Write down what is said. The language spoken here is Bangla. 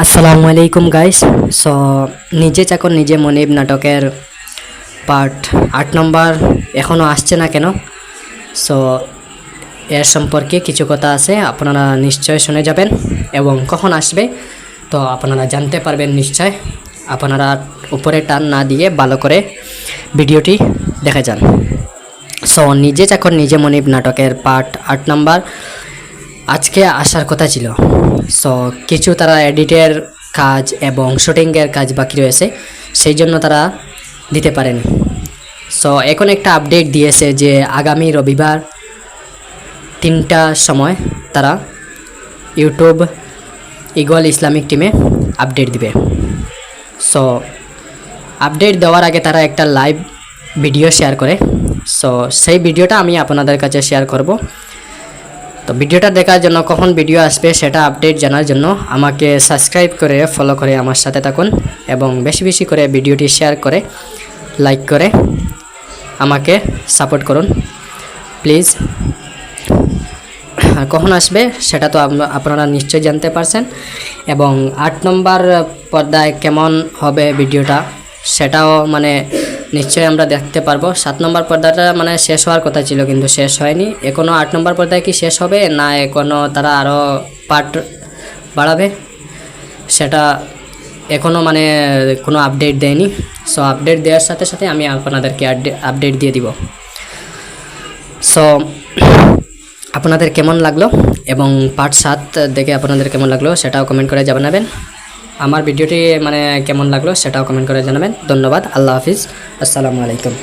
আসসালামু আলাইকুম গাইস সো নিজে চাকর, নিজে মনিব নাটকের পার্ট আট নম্বর এখনও আসছে না কেন? সো এর সম্পর্কে কিছু কথা আছে, আপনারা নিশ্চয় শুনে যাবেন এবং কখন আসবে, তো আপনারা জানতে পারবেন নিশ্চয়। আপনারা উপরে টান না দিয়ে ভালো করে ভিডিওটি দেখে যান। সো নিজে চাকর, নিজে মনিব নাটকের পার্ট আট নম্বর আজকে আসার কথা ছিল। সো কিছু তারা এডিটের কাজ এবং শুটিংয়ের কাজ বাকি রয়েছে, সেই জন্য তারা দিতে পারেনি। সো এখন একটা আপডেট দিয়েছে যে আগামী রবিবার তিনটার সময় তারা ইউটিউব ইগল ইসলামিক টিমে আপডেট দিবে। সো আপডেট দেওয়ার আগে তারা একটা লাইভ ভিডিও শেয়ার করে। সো সেই ভিডিওটা আমি আপনাদের কাছে শেয়ার করব। ভিডিওটা দেখার জন্য কখন ভিডিও আসবে সেটা আপডেট জানার জন্য আমাকে সাবস্ক্রাইব করে ফলো করে আমার সাথে থাকুন এবং বেশি বেশি করে ভিডিওটি শেয়ার করে লাইক করে আমাকে সাপোর্ট করুন। প্লিজ কখন আসবে সেটা তো আপ- আপনারা নিশ্চয়ই জানতে পারছেন এবং আট নম্বর পর্দায় কেমন হবে ভিডিওটা সেটাও মানে নিশ্চয়ই আমরা দেখতে পারব। সাত নম্বর পর্দাটা মানে শেষ হওয়ার কথা ছিল কিন্তু শেষ হয়নি। এখনও আট নম্বর পর্দায় কি শেষ হবে? না এখনও তারা আরও পার্ট বাড়াবে। সেটা এখনও মানে কোনো আপডেট দেয়নি। সো আপডেট দেওয়ার সাথে সাথে আমি আপনাদেরকে আপডেট দিয়ে দিব। সো আপনাদের কেমন লাগল? এবং পার্ট সাত দেখে আপনাদের কেমন লাগল? সেটাও কমেন্ট করে জানাবেন। আমার ভিডিওটি মানে কেমন লাগল সেটাও কমেন্ট করে জানাবেন। ধন্যবাদ আল্লাহ হাফিজ। আসসালামু আলাইকুম।